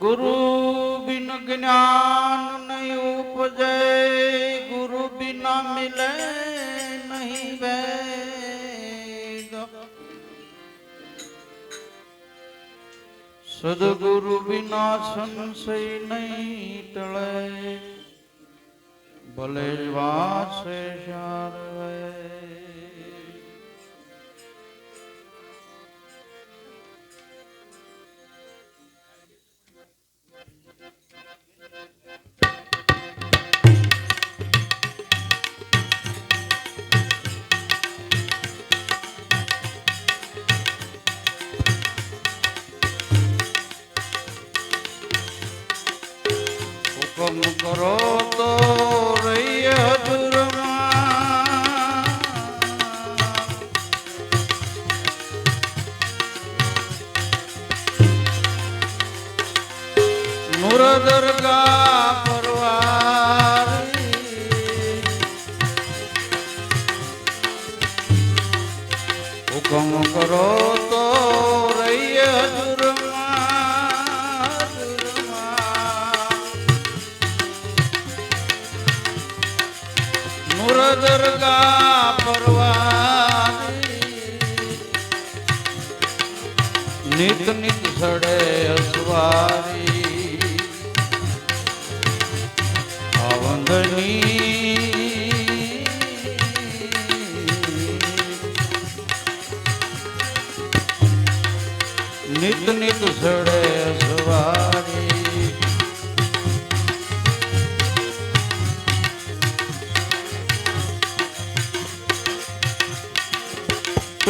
ગુરુ બિન જ્ઞાન નહીં ઉપજે, ગુરુ બિના મિલે નહીં વેદ. સદગુરુ બિના સંશય નહીં ટળે, ભલે વાસે શારવે હુકમ કરો તો રહીએ હજુરમાં નૂર દરગા પરવારી નિત નિત સડે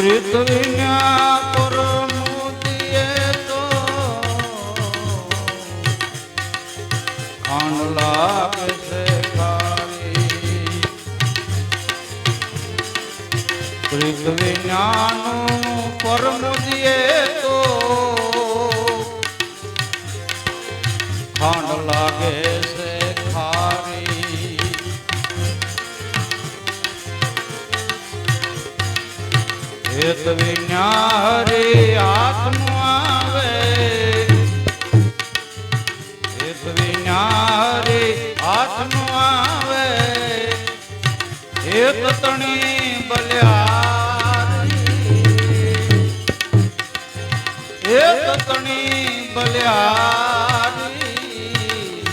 પર મોતીએ તો ખાંડ લાગે છે ખાલી પૃથ્વીનાનું પરમ દીએ એક વિඥારે હાથમાં આવે. એક વિඥારે હાથમાં આવે. એક તણી બલ્યારી એક તણી બલ્યારી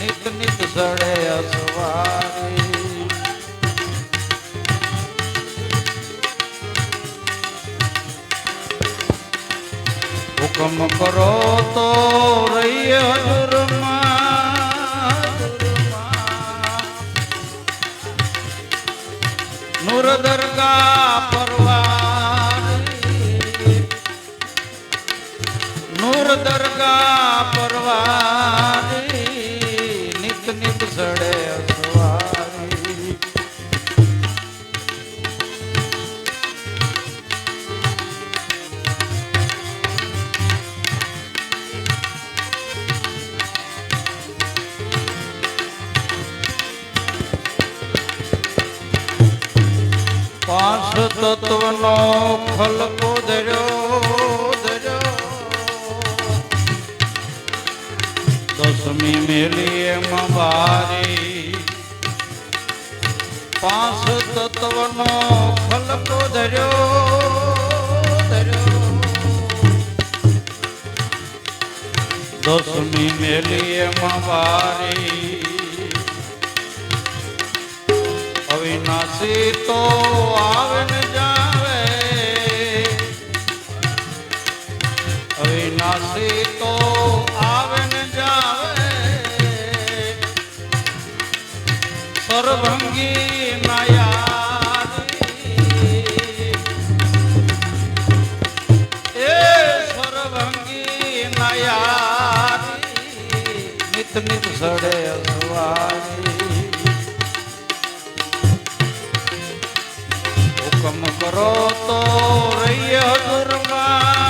નિત નિત સડે અસવારી હુકમ કરો તો રહી હજુરમાં નૂર દરગા પરવાર. નૂર દરગા પરવારી. પાંચ તત્વનો ખલકો ધર્યો દસમી મેલી એમ બારી પાંચ તત્વનો ખલકો ધર્યો દસમી મેલી એમ બારી અવિનાશી તો આવે જાવે. અવિનાશી તો આવે જાવે. સર્વંગી નાયારી. નિત નિત સડે અસવારી હુકમ કરો તો રહી હજુરમાં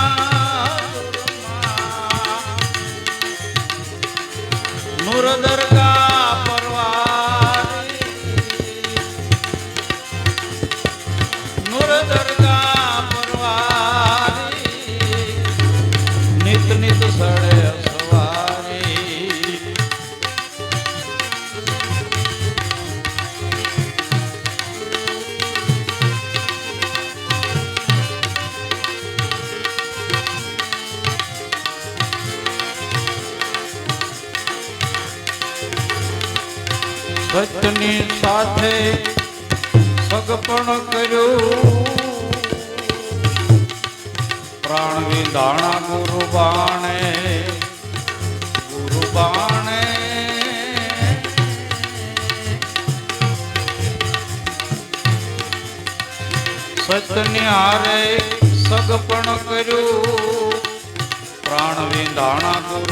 નૂર દરગા પરવારી નૂર દરગા પરવારી નિત નિત સડે સત્યની સાથે સગપણ કર્યું. પ્રાણ વિધાણા ગુરુ બાણે ગુરુ બાણે સત્યની હારે સગપણ કર્યું. પ્રાણ વિધાણા ગુરુ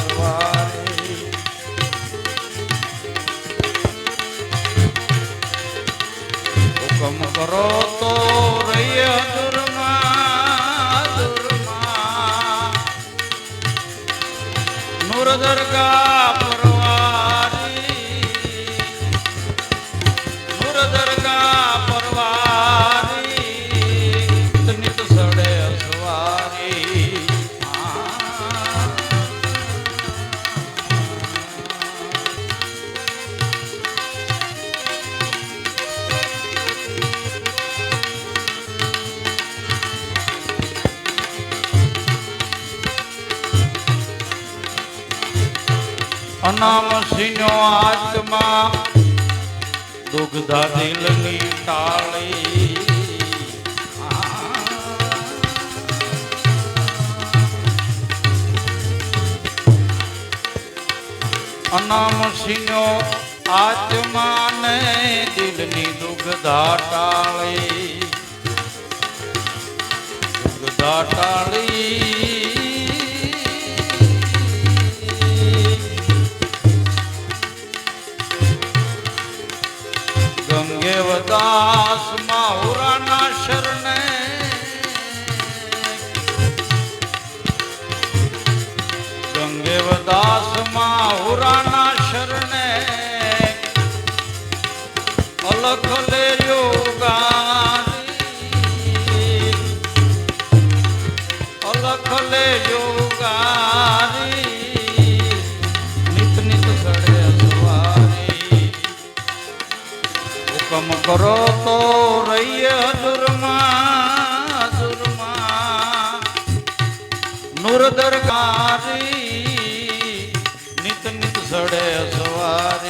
નૂર અનામ સિંહનો આત્મા. દુગ્ધા દિલની ટાળી અનામ સિંહનો આત્માને દિલની દુગ્ધા ટાળી દુગ્ધા ટાળી ગંગે વદાસ હુકમ કરો તો રહીએ દુર્મા દુર્મા નૂર દરકારી નિત નિત સડે સવારી